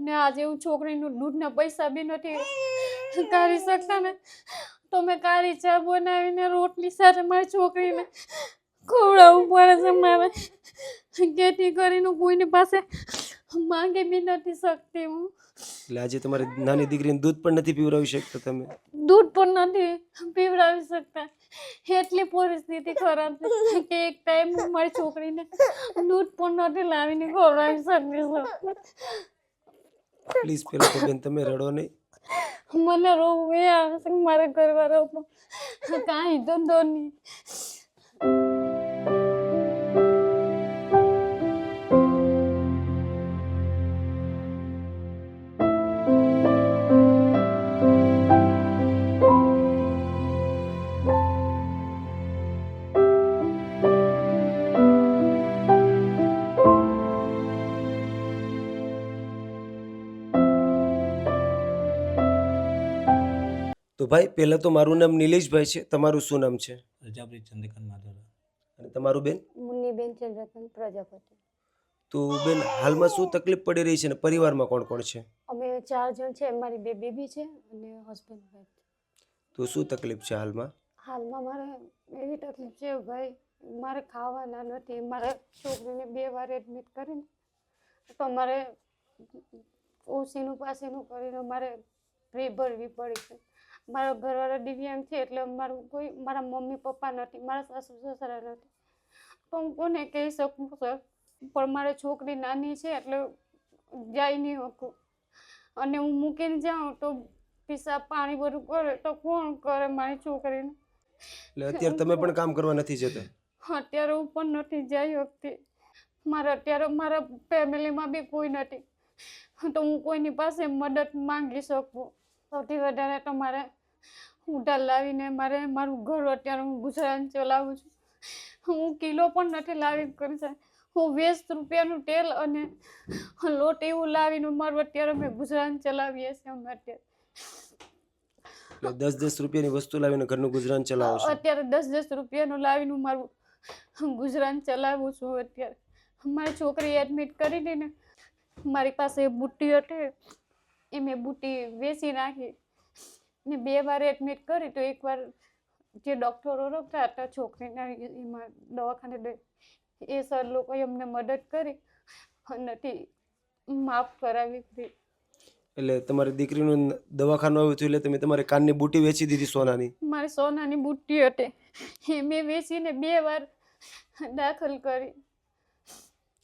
ને આજે હું છોકરીનું દૂધના પૈસા બી નથી કાઢી શકતા ને તો મેં કાળી ચા બનાવીને રોટલી સાથે મારી છોકરીને ખવડાવવું પડે છે મારે. જેથી કરીને કોઈની પાસે માંગી બી નથી શકતી હું. એટલે આજે તમારી નાની દીકરીને દૂધ પણ નથી પીવડાવી શકતા તમે? દૂધ પણ નથી પીવડાવી શકતા. એટલી પરિસ્થિતિ ખરાબ છે કે એક ટાઈમ હું મારી છોકરીને દૂધ પણ નથી લાવીને ખવડાવી શકતી. છું પ્લીઝ પેલો બેન તમે રડો નહીં. મને રોવું એ આવે મારા ઘરવાળા કાંઈ ધંધો નહીં. ભાઈ પહેલાં તો મારું નામ નિલેશભાઈ છે. તમારું શું નામ છે? પ્રજાપતિ ચંદ્રકાંત માધવરા અને તમારું બેન? મુન્નીબેન ચંદ્રકાંત પ્રજાપતિ. તો બેન હાલમાં શું તકલીફ પડી રહી છે અને પરિવારમાં કોણ કોણ છે? અમે ચાર જણ છે. મારી બે બેબી છે અને હસબન્ડ વાઈફ તો શું તકલીફ છે હાલમાં? હાલમાં મારે એવી તકલીફ છે ભાઈ મારે ખાવાના નથી. મારે છોકરીને બે વાર એડમિટ કરીને તો મારે ઓસીનું પાસેનું કરીને મારે ફી ભરવી પડી છે. મારા ઘરવાળા દિવ્યાંગ છે એટલે મારું કોઈ મારા મમ્મી પપ્પા નથી મારા સાસુ સસરા નથી. તો હું કોને કહી શકું સર? પણ મારી છોકરી નાની છે એટલે જાય નહીં શકું. અને હું મૂકીને જાઉં તો પીસાબ પાણી બધું કરે તો કોણ કરે મારી છોકરીને? એટલે અત્યારે તમે પણ કામ કરવા નથી જતા? અત્યારે હું પણ નથી જઈ શકતી. મારા અત્યારે મારા ફેમિલીમાં બી કોઈ નથી. તો હું કોઈની પાસે મદદ માંગી શકું? સૌથી વધારે તો મારે ઉધાર લાવીને મારે મારું ઘર અત્યારે હું ગુજરાત ચલાવું છું. હું કિલો પણ નથી લાવી કરી શકે હું વીસ રૂપિયાનું તેલ અને લોટ એવું લાવીને મારું અત્યારે અમે ગુજરાન ચલાવીએ છીએ અમે અત્યારે. દસ દસ રૂપિયાની વસ્તુ લાવીને ઘરનું ગુજરાન ચલાવો છો? અત્યારે દસ દસ રૂપિયાનું લાવીને હું મારું ગુજરાન ચલાવું છું અત્યારે. મારી છોકરી એડમિટ કરી હતી મારી પાસે બુટ્ટી હતી. એ મેં બુટ્ટી વેચી નાખી. ને બે વાર એડમિટ કરી તો એકવાર જે ડૉક્ટરો રોકતા હતા છોકરીના એમાં દવાખાને એ સર લોકોએ અમને મદદ કરી નથી માફ કરાવી હતી એટલે તમારી દીકરીનું દવાખાનું આવ્યું હતું એટલે તમે તમારે કાનની બુટ્ટી વેચી દીધી સોનાની? મારી સોનાની બુટ્ટી હતી. એ મેં વેચીને બે વાર દાખલ કરી.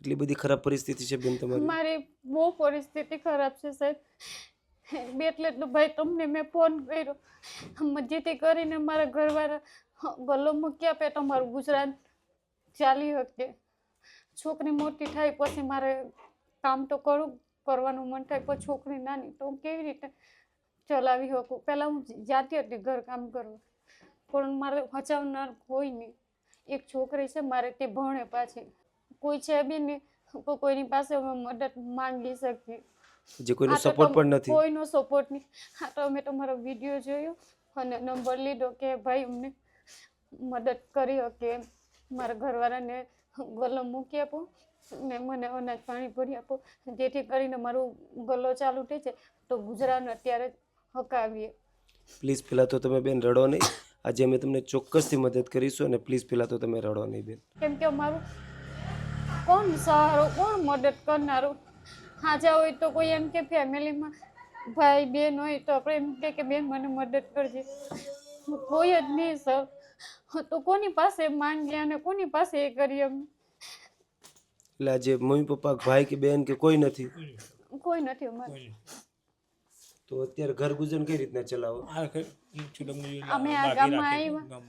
એટલી બધી ખરાબ પરિસ્થિતિ છે બેન તમારી. મારી બહુ પરિસ્થિતિ ખરાબ છે સાહેબ. બે એટલે તો ભાઈ તમને મેં ફોન કર્યો. હમ કરીને મારા ઘરવાળા ગલ્લો મૂક્યા પે તમારું ગુજરાત ચાલી શકે છોકરી મોટી થાય પછી મારે કામ તો કરું, કરવાનું મન થાય, પણ છોકરી નાની તો કેવી રીતે ચલાવી શકું? પહેલાં હું જાતી હતી ઘર કામ કરવા, પણ મારે હચાવનાર કોઈ નહીં. એક છોકરી છે, મારે તે ભણે પાછી. કોઈ છે બી નહીં કોઈની પાસે અમે મદદ માંગી શકીએ. જે કોઈનો સપોર્ટ પણ નથી. કોઈનો સપોર્ટ નહીં. હા તો અમે તમારો વીડિયો જોયો અને નંબર લીધો કે ભાઈ અમને મદદ કરી શકે મારા ઘરવાળાને ગલ્લો મૂકી આપો ને મને અનાજ પાણી ભરી આપો. જેથી કરીને મારું ગલ્લો ચાલુ થઈ જાય. તો ગુજરાન અત્યારે હકાવીએ. પ્લીઝ પહેલાં તો તમે બેન રડો નહીં. આજે અમે તમને ચોક્કસથી મદદ કરીશું અને પ્લીઝ પહેલાં તો તમે રડો નહીં બેન. કેમ કે અમારું કોણ સહારો કોણ મદદ કરનારું? હાજા હોય તો કોઈ એમ કે ફેમિલીમાં ભાઈ બેન હોય તો આપણે એમ કે બેન મને મદદ કરજે. કોઈ જ નહીં સર. તો કોની પાસે માંગીએ અને કોની પાસે એ કરીએ અમે? એટલે આજે મમ્મી પપ્પા ભાઈ કે બેન કે કોઈ નથી? કોઈ નથી અમારે. તો અત્યારે ઘર ગુજર કઈ રીતના ચલાવો? અમે આ ગામમાં આવ્યા.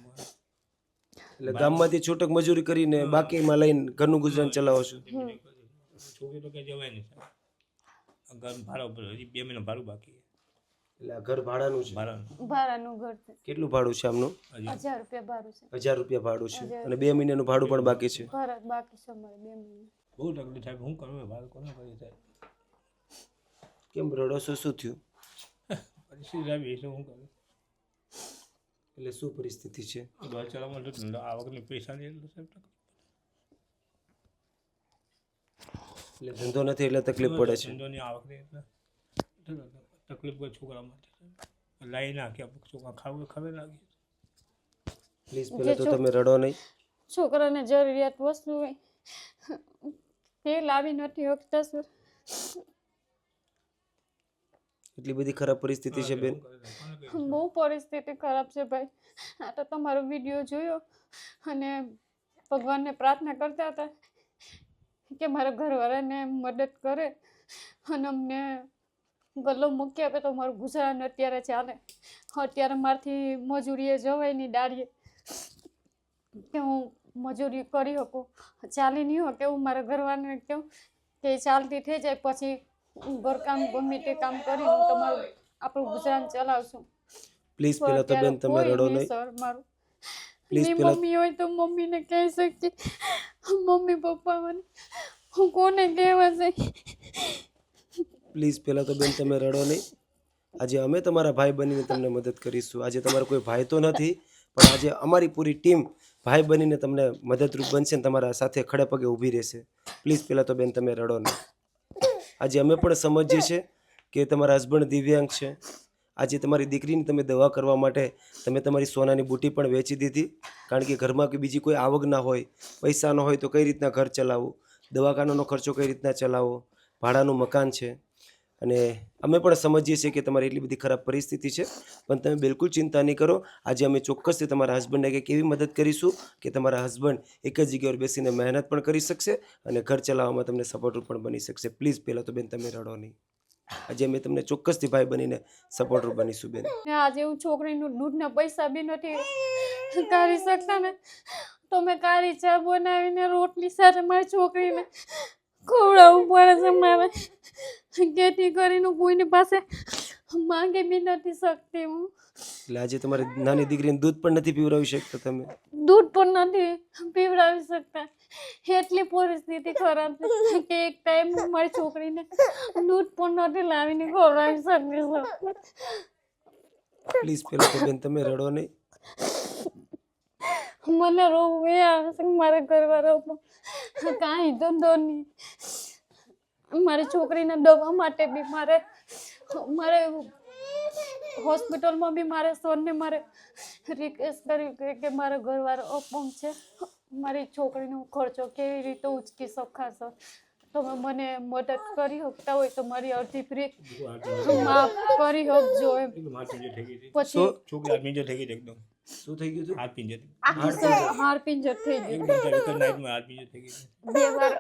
એટલે ગામમાંથી છૂટક મજૂરી કરીને બાકીમાં લઈને ઘરનું ગુજરાન ચલાવો છો? છોકરી તો કઈ જવાય નહીં ઘર ભાડા ઉપર હજી બે મહિના ભાડું બાકી એટલે આ ઘર ભાડાનું છે? ભાડાનું. ભાડાનું ઘર છે. કેટલું ભાડું છે આમનું? હજી. હજાર રૂપિયા ભાડું છે. હજાર રૂપિયા ભાડું છે. અને બે મહિનાનું ભાડું પણ બાકી છે? બાકી છે અમારે બે મહિના. બહુ તકલીફ થાય હું કરું ભાડું કોને કરી થાય? કેમ રડો છો શું થયું? પરિસ્થિતિ આવી એટલે હું કરું. એટલે શું પરિસ્થિતિ છે? ઘર ચલાવવા તો આવકની પૈસા નહીં એટલે સાહેબ તકલીફ. એટલે ધંધો નથી એટલે તકલીફ પડે છે. ધંધોની આવક નહીં એટલે તકલીફ પડે છોકરા માટે લાઈ નાખ્યા છોકરા ખાવું ખબર લાગી. પ્લીઝ પહેલાં તો તમે રડો નહીં. છોકરાને જરૂરિયાત વસ્તુ હોય. તે લાવી નથી શકતા સર એટલી બધી ખરાબ પરિસ્થિતિ છે બેન. બહુ પરિસ્થિતિ ખરાબ છે ભાઈ. આ તો તમારો વીડિયો જોયો અને ભગવાનને પ્રાર્થના કરતા હતા. કે મારા ઘરવાળાને મદદ કરે અને અમને ગલ્લો મૂકી આપે તો મારું ગુજરાન અત્યારે ચાલે. અત્યારે મારથી મજૂરીએ જવાય નહીં દાડીએ. કે હું મજૂરી કરી શકું. ચાલી નહીં હોય કે હું મારા ઘરવાળાને કહું કે ચાલતી થઈ જાય પછી હું ઘરકામ ગમે તે કામ કરી હું તમારું આપણું ગુજરાન ચલાવશું. પ્લીઝ પેલા તો બેન તમે રડો નહીં સર મારું. પ્લીઝ મમ્મી હોય તો મમ્મીને કહી શકીએ. મમ્મી પપ્પા મને. હું કોને કહેવા છે પ્લીઝ પહેલાં તો બેન, તમે રડો નહીં. આજે અમે તમારા ભાઈ બનીને તમને મદદ કરીશું. આજે તમારો કોઈ ભાઈ તો નથી, પણ આજે અમારી પૂરી ટીમ ભાઈ બનીને તમને મદદરૂપ બનશે ને તમારા સાથે ખડે પગે ઊભી રહેશે. પ્લીઝ પહેલાં તો બેન, તમે રડો નહીં. આજે અમે પણ સમજીએ છીએ કે તમારા હસબન્ડ દિવ્યાંગ છે. આજે તમારી દીકરીની તમે દવા કરવા માટે તમે તમારી સોનાની બુટી પણ વેચી દીધી. કારણ કે ઘરમાં કે બીજી કોઈ આવક ના હોય, પૈસા ન હોય તો કઈ રીતના ઘર ચલાવવું દવાખાનાનો ખર્ચો કઈ રીતના ચલાવવો ભાડાનું મકાન છે. અને અમે પણ સમજીએ છીએ કે તમારી એટલી બધી ખરાબ પરિસ્થિતિ છે. પણ તમે બિલકુલ ચિંતા નહીં કરો. આજે અમે ચોક્કસથી તમારા હસબન્ડને કંઈક એવી મદદ કરીશું કે તમારા હસબન્ડ એક જ જગ્યાએ બેસીને મહેનત પણ કરી શકશે અને ઘર ચલાવવામાં તમને સપોર્ટ પણ બની શકશે. પ્લીઝ પહેલાં તો બેન, તમે રડો નહીં. આજે મેં તમને ચોક્કસથી ભાઈ બનીને સપોર્ટર બનીશું બેન. આજે હું છોકરીનું દૂધના પૈસા બી નથી કાઢી શકતા ને, તો મેં કાળી ચા બનાવીને રોટલી સાથે મારી છોકરીને ખવડાવવું પડે છે મારે. જેથી કરીને કોઈની પાસે માંગી બી નથી શકતી હું. એટલે આજે તમારી નાની દીકરીને દૂધ પણ નથી પીવડાવી શકતા તમે? દૂધ પણ નથી પીવડાવી શકતા. એટલી પરિસ્થિતિ ખરાબ છે કે એક ટાઈમ હું મારી છોકરીને દૂધ પણ નથી લાવીને ખવડાવી શકતી છું પ્લીઝ પહેલાં તો બેન તમે રડો નહીં. મને રોવું એ આવે છે મારા ઘરવાળા પણ કાંઈ ધંધો નહીં. મારી છોકરીને દવા માટે બી મારે મારે હોસ્પિટલમાં બી મારે સોનને મારે રિક્વેસ્ટ કર્યું કે કે મારા ઘરવાળો અપંગ છે. મારી છોકરીનો ખર્ચો કેવી રીતે ઉચકી શકાશો? તમે મને મદદ કરી શકતા હોય તો મારી અડધી ફ્રી માફ કરી શકજો એમ. પછી છોકરી થઈ ગઈ એકદમ. શું થઈ ગયું હાથ પિંજર. આખી પિંજર. થઈ હાથ પિંજર ગઈ બે વાર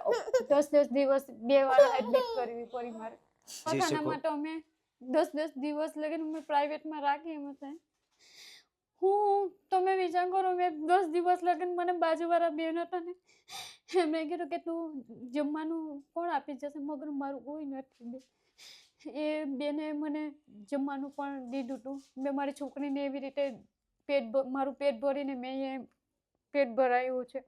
દસ દસ દિવસ બે વાર એડમિટ કરવી પડી મારે. પોતાના માટે તો અમે દસ દસ દિવસ લગીને મેં પ્રાઇવેટમાં રાખી એમ છે હું તમે વિચાર કરો, મેં દસ દિવસ લગીને મને બાજુવાળા બેન હતા ને, એમણે કીધું કે તું જમવાનું કોણ આપી જશે? મગર મારું કોઈ નથી બે એ બેને મને જમવાનું પણ દીધું હતું મેં મારી છોકરીને એવી રીતે પેટ મારું પેટ ભરીને મેં એ પેટ ભરાયું છે.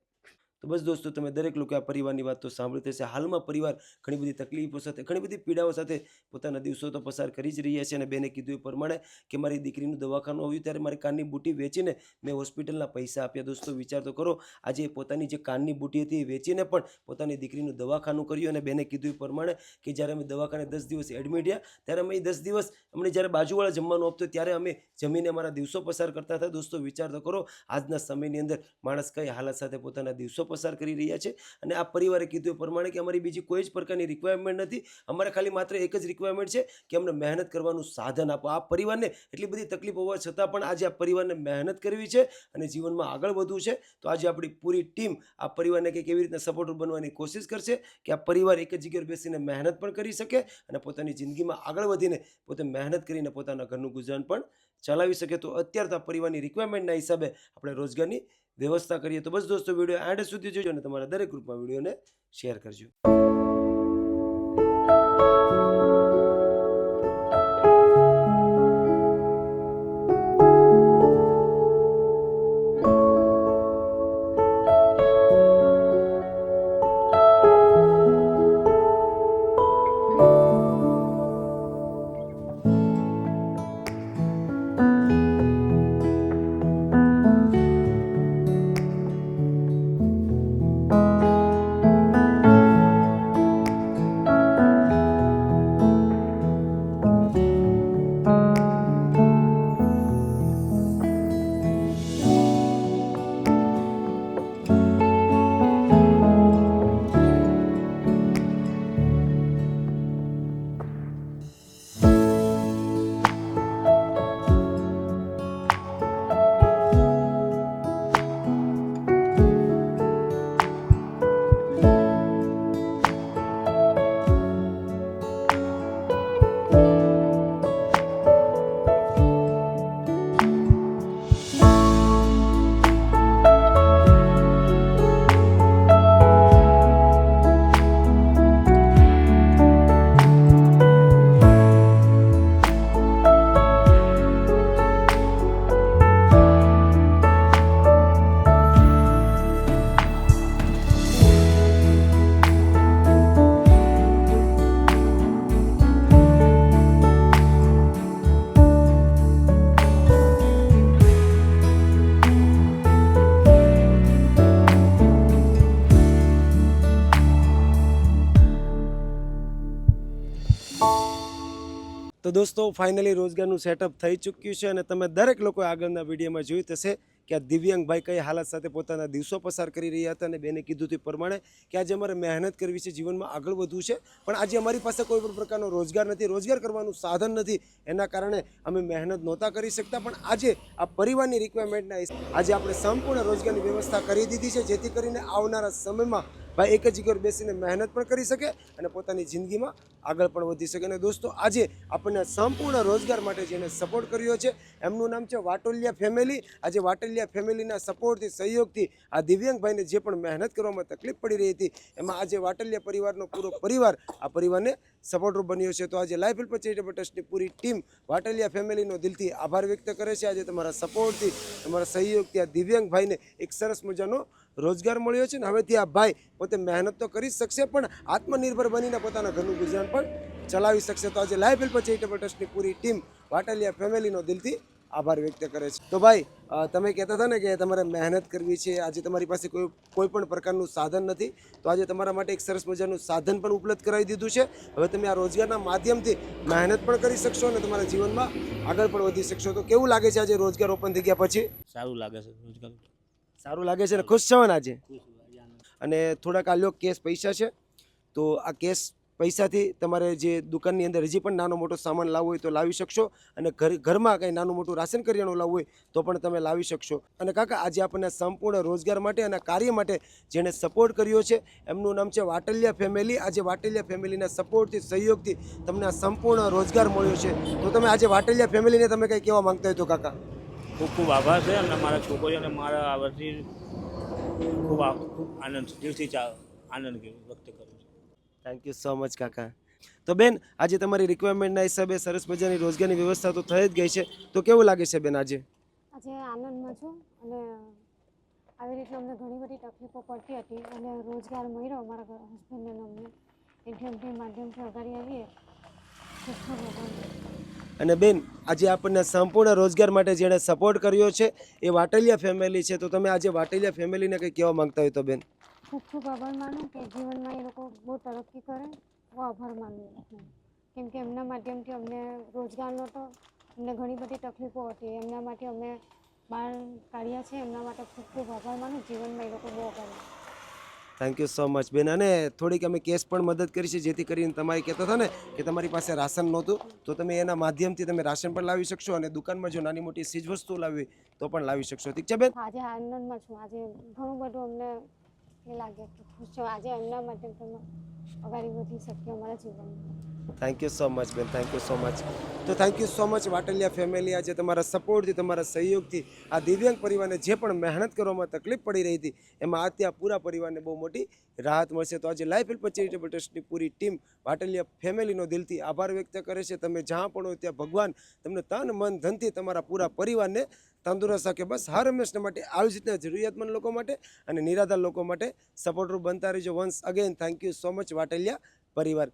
તો બસ દોસ્તો, તમે દરેક લોકો આ પરિવારની વાત તો સાંભળી થશે હાલમાં પરિવાર ઘણી બધી તકલીફો સાથે, ઘણી બધી પીડાઓ સાથે પોતાના દિવસો તો પસાર કરી જ રહ્યા છે અને બેને કીધું એ પ્રમાણે કે મારી દીકરીનું દવાખાનું આવ્યું ત્યારે મારી કાનની બુટી વેચીને મેં હોસ્પિટલના પૈસા આપ્યા. દોસ્તો, વિચાર તો કરો, આજે પોતાની જે કાનની બુટી હતી એ વેચીને પણ પોતાની દીકરીનું દવાખાનું કર્યું અને બેને કીધું એ પ્રમાણે કે જ્યારે અમે દવાખાને દસ દિવસ એડમિટ રહ્યા ત્યારે અમે દસ દિવસ અમને જ્યારે બાજુવાળા જમવાનું આપતો ત્યારે અમે જમીને અમારા દિવસો પસાર કરતા હતા. દોસ્તો, વિચાર તો કરો, આજના સમયની અંદર માણસ કઈ હાલત સાથે પોતાના દિવસો પસાર કરી રહ્યા છે અને આ પરિવારે કીધું એ પ્રમાણે કે અમારી બીજી કોઈ જ પ્રકારની રિક્વાયરમેન્ટ નથી. અમારે ખાલી માત્ર એક જ રિક્વાયરમેન્ટ છે કે અમને મહેનત કરવાનું સાધન આપો. આ પરિવારને એટલી બધી તકલીફ હોવા છતાં પણ આજે આ પરિવારને મહેનત કરવી છે અને જીવનમાં આગળ વધવું છે. તો આજે આપણી પૂરી ટીમ આ પરિવારને કંઈક એવી રીતના સપોર્ટર બનવાની કોશિશ કરશે કે આ પરિવાર એક જ જગ્યાએ બેસીને મહેનત પણ કરી શકે અને પોતાની જિંદગીમાં આગળ વધીને પોતે મહેનત કરીને પોતાના ઘરનું ગુજરાન પણ ચલાવી શકે. તો અત્યારે તો આ પરિવારની રિક્વાયરમેન્ટના હિસાબે આપણે રોજગારની વ્યવસ્થા કરીએ તો બસ દોસ્તો વીડિયો એન્ડ સુધી જોજો અને તમારા દરેક ગ્રુપમાં વિડીયોને શેર કરજો. તો દોસ્તો ફાઇનલી રોજગારનું સેટઅપ થઈ ચૂક્યું છે અને તમે દરેક લોકોએ આગળના વિડીયોમાં જોયું થશે કે આ દિવ્યાંગભાઈ કઈ હાલત સાથે પોતાના દિવસો પસાર કરી રહ્યા હતા અને બેને કીધું તે પ્રમાણે કે આજે અમારે મહેનત કરવી છે, જીવનમાં આગળ વધવું છે. પણ આજે અમારી પાસે કોઈ પણ પ્રકારનો રોજગાર નથી, રોજગાર કરવાનું સાધન નથી. એના કારણે અમે મહેનત નહોતા કરી શકતા, પણ આજે આ પરિવારની રિક્વાયરમેન્ટના આજે આપણે સંપૂર્ણ રોજગારની વ્યવસ્થા કરી દીધી છે, જેથી કરીને આવનારા સમયમાં ભાઈ એક જ જગ્યાએ બેસીને મહેનત પણ કરી શકે અને પોતાની જિંદગીમાં આગળ પણ વધી શકે. અને દોસ્તો, આજે આપણને સંપૂર્ણ રોજગાર માટે જેને સપોર્ટ કર્યો છે, એમનું નામ છે વાટોલિયા ફેમિલી આજે વાટોલિયા ફેમિલીના સપોર્ટથી સહયોગથી આ દિવ્યાંગભાઈને જે પણ મહેનત કરવામાં તકલીફ પડી રહી હતી, એમાં આજે વાટલિયા પરિવારનો પૂરો પરિવાર આ પરિવારને સપોર્ટરૂપ બન્યો છે. તો આજે લાઈફ હેલ્પ ચેરિટેબલ ટ્રસ્ટની પૂરી ટીમ વાટલિયા ફેમિલીનો દિલથી આભાર વ્યક્ત કરે છે. આજે તમારા સપોર્ટથી તમારા સહયોગથી આ દિવ્યાંગભાઈને એક સરસ મજાનો રોજગાર મળ્યો છે ને હવેથી આ ભાઈ પોતે મહેનત તો કરી શકશે, પણ આત્મનિર્ભર બનીને પોતાના ઘરનું ગુજરાન પણ ચલાવી શકશે. તો આજે લાઈફ હેલ્પ ચેરિટેબલ ટ્રસ્ટની પૂરી ટીમ વાટાલિયા ફેમિલીનો દિલથી આભાર વ્યક્ત કરે છે. તો ભાઈ તમે કહેતા હતા ને કે તમારે મહેનત કરવી છે, આજે તમારી પાસે કોઈ કોઈ પણ પ્રકારનું સાધન નથી, તો આજે તમારા માટે એક સરસ મજાનું સાધન પણ ઉપલબ્ધ કરાવી દીધું છે. હવે તમે આ રોજગારના માધ્યમથી મહેનત પણ કરી શકશો અને તમારા જીવનમાં આગળ પણ વધી શકશો. તો કેવું લાગે છે આજે રોજગાર ઓપન થઈ ગયા પછી? સારું લાગે છે રોજગાર. સારું લાગે છે ને ખુશ છો ને આજે? અને થોડાક આ લ્યો કેશ પૈસા છે, તો આ કેશ પૈસાથી તમારે જે દુકાનની અંદર હજી પણ નાનો મોટો સામાન લાવવો હોય તો લાવી શકશો અને ઘર, ઘરમાં કંઈ નાનું મોટું રાશન કરિયાણું લાવવું હોય તો પણ તમે લાવી શકશો. અને કાકા, આજે આપણને સંપૂર્ણ રોજગાર માટે અને કાર્ય માટે જેણે સપોર્ટ કર્યો છે, એમનું નામ છે વાટલિયા ફેમિલી આજે વાટલિયા ફેમિલીના સપોર્ટથી સહયોગથી તમને સંપૂર્ણ રોજગાર મળ્યો છે. તો તમે આજે વાટલિયા ફેમિલીને તમે કંઈ કહેવા માગતા હોય તો કાકા? ખૂબ ખૂબ આભાર છે અને મારા છોકરીઓને મારા આ વર્ષે ખૂબ ખૂબ આનંદ છે. દિલથી ચા આનંદ વ્યક્ત કરું છું. થેન્ક યુ સો મચ કાકા. તો બેન આજે તમારી રિક્વાયરમેન્ટના હિસાબે સરસ મજાની રોજગારની વ્યવસ્થા તો થઈ જ ગઈ છે. તો કેવું લાગે છે બેન આજે? આજે આનંદમાં છું અને આવી રીતના અમને ઘણી બધી તકલીફો પડતી હતી. અને રોજગાર મળ્યો. અમારા હસબન્ડને અમને. એટીએમથી માધ્યમથી અગાડી આવીએ. અને બેન, આજે આપણને સંપૂર્ણ રોજગાર માટે જેણે સપોર્ટ કર્યો છે, એ વાટલિયા ફેમિલી છે. તો તમે આજે વાટલિયા ફેમિલીને કંઈ કહેવા માંગતા હોય તો બેન? ખૂબ ખૂબ આભાર માનું કે જીવનમાં એ લોકો બહુ તરક્કી કરે, બહુ આભાર માનું. કેમ કે એમના માધ્યમથી અમને રોજગાર નહોતો, અમને ઘણી બધી તકલીફો હતી. એમના માટે અમે બહાર કાઢ્યા છે. એમના માટે ખૂબ ખૂબ આભાર માનું. જીવનમાં એ લોકો બહુ કરે. થેન્ક યુ સો મચ બેન, અને થોડીક અમે કેસ પણ મદદ કરી છે, જેથી કરીને તમારે કહેતા હતા ને કે તમારી પાસે રાશન નહોતું, તો તમે એના માધ્યમથી તમે રાશન પણ લાવી શકશો અને દુકાનમાં જો નાની મોટી ચીજ વસ્તુ લાવી તો પણ લાવી શકશો. ઠીક છે, બેન? આજે આનંદમાં છું. આજે ઘણું બધું અમને લાગે ખુશ છું. આજે એમના માટે અમે અગાડી વધી શકીએ અમારા જીવનમાં. થેન્ક યુ સો મચ બેન થેન્ક યુ સો મચ તો thank you so much Vataliya family આજે તમારા સપોર્ટથી તમારા સહયોગથી, આ દિવ્યાંગ પરિવારને જે પણ મહેનત કરવામાં તકલીફ પડી રહી હતી, એમાં આ ત્યાં પૂરા પરિવારને બહુ મોટી રાહત મળશે. તો આજે લાઈફ હેલ્પ ચેરિટેબલ ટ્રસ્ટની પૂરી ટીમ વાટલિયા ફેમિલીનો દિલથી આભાર વ્યક્ત કરે છે. તમે જ્યાં પણ હોય ત્યાં ભગવાન તમને તન, મન, ધનથી તમારા પૂરા પરિવારને તંદુરસ્ત રાખે. બસ હર હંમેશના માટે આવી રીતના જરૂરિયાતમંદ લોકો માટે અને નિરાધાર લોકો માટે સપોર્ટરૂપ બનતા રહેજો. Once again thank you so much Vataliya પરિવાર.